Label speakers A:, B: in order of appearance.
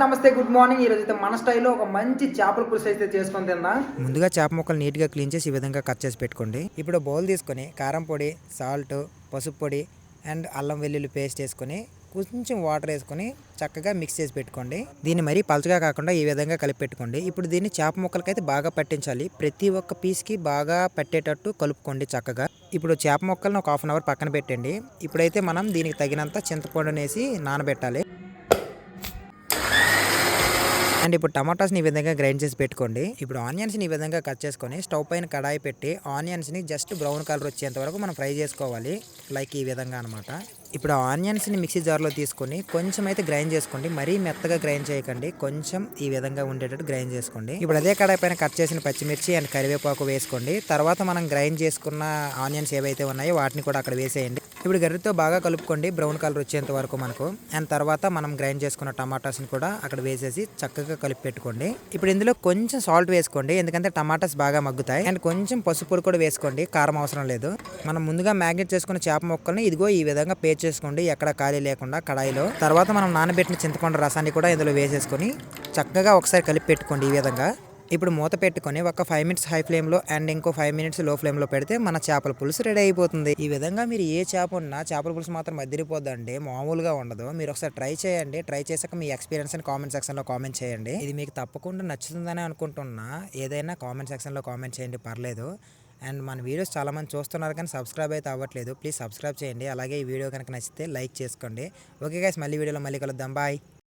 A: నమస్తే good morning ఈరోజు అయితే మన స్టైల్లో ఒక మంచి చేపల పులుసు అయితే చేసుకొని తిందా.
B: ముందుగా చేప ముక్కలు నీట్గా క్లీన్ చేసి ఈ విధంగా కట్ చేసి పెట్టుకోండి. ఇప్పుడు బౌల్ తీసుకొని కారం పొడి సాల్ట్ పసుపు పొడి అండ్ అల్లం వెల్లుల్లి పేస్ట్ వేసుకొని కొంచెం వాటర్ వేసుకొని చక్కగా మిక్స్ చేసి పెట్టుకోండి. దీన్ని మరీ పలుచగా కాకుండా ఈ విధంగా కలిపి పెట్టుకోండి. ఇప్పుడు దీన్ని చేప ముక్కలకైతే బాగా పట్టించాలి. ప్రతి ఒక్క పీస్కి బాగా పట్టేటట్టు కలుపుకోండి చక్కగా. ఇప్పుడు చేప ముక్కలను ఒక హాఫ్ అన్ అవర్ పక్కన పెట్టండి. ఇప్పుడైతే మనం దీనికి తగినంత చింతపండునేసి నానబెట్టాలి. అండ్ ఇప్పుడు టమాటాస్ని ఈ విధంగా గ్రైండ్ చేసి పెట్టుకోండి. ఇప్పుడు ఆనియన్స్ని ఈ విధంగా కట్ చేసుకొని స్టవ్ పైన కడాయి పెట్టి ఆనియన్స్ని జస్ట్ బ్రౌన్ కలర్ వచ్చేంత వరకు మనం ఫ్రై చేసుకోవాలి. లైక్ ఈ విధంగా అనమాట ఇప్పుడు ఆనియన్స్ని మిక్సీ జార్లో తీసుకొని కొంచెం అయితే గ్రైండ్ చేసుకోండి. మరీ మెత్తగా గ్రైండ్ చేయకండి. కొంచెం ఈ విధంగా ఉండేటట్టు గ్రైండ్ చేసుకోండి. ఇప్పుడు అదే కడాయి పైన కట్ చేసిన పచ్చిమిర్చి అండ్ కరివేపాకు వేసుకోండి. తర్వాత మనం గ్రైండ్ చేసుకున్న ఆనియన్స్ ఏవైతే ఉన్నాయో వాటిని కూడా అక్కడ వేసేయండి. ఇప్పుడు గర్రెతో బాగా కలుపుకోండి. బ్రౌన్ కలర్ వచ్చేంత వరకు మనకు. అండ్ తర్వాత మనం గ్రైండ్ చేసుకున్న టమాటాస్ని కూడా అక్కడ వేసేసి చక్కగా కలిపి పెట్టుకోండి. ఇప్పుడు ఇందులో కొంచెం సాల్ట్ వేసుకోండి. ఎందుకంటే టమాటాస్ బాగా మగ్గుతాయి. అండ్ కొంచెం పసుపు కూడా వేసుకోండి. కారం అవసరం లేదు. మనం ముందుగా మ్యాగ్నెట్ చేసుకున్న చేప మొక్కల్ని ఇదిగో ఈ విధంగా పే చేసుకోండి. ఎక్కడ ఖాళీ లేకుండా కడాయిలో. తర్వాత మనం నానబెట్టిన చింతపండు రసాన్ని కూడా ఇందులో వేసేసుకొని చక్కగా ఒకసారి కలిపి పెట్టుకోండి ఈ విధంగా. ఇప్పుడు మూత పెట్టుకొని ఒక ఫైవ్ మినిట్స్ హై ఫ్లేమ్లో అండ్ ఇంకో ఫైవ్ మినిట్స్లో ఫ్లేమ్లో పెడితే మన చేపల పులుసు రెడీ అయిపోతుంది. ఈ విధంగా మీరు ఏ చేప ఉన్నా చేపల పులుసు మాత్రం మద్దిరిపోద్దండి మామూలుగా ఉండదు. మీరు ఒకసారి ట్రై చేయండి. ట్రై చేశాక మీ ఎక్స్పీరియన్స్ అని కామెంట్ సెక్షన్లో కామెంట్ చేయండి. ఇది మీకు తప్పకుండా నచ్చుతుందని అనుకుంటున్నా. ఏదైనా కామెంట్ సెక్షన్లో కామెంట్ చేయండి పర్లేదు. అండ్ మన వీడియోస్ చాలా మంది చూస్తున్నారు కానీ సబ్స్క్రైబ్ అయితే అవ్వట్లేదు. ప్లీజ్ సబ్స్క్రైబ్ చేయండి. అలాగే ఈ వీడియో కనుక నచ్చితే లైక్ చేసుకోండి. ఓకే గైస్ మళ్ళీ వీడియోలో మళ్ళీ కలుద్దాం. బాయ్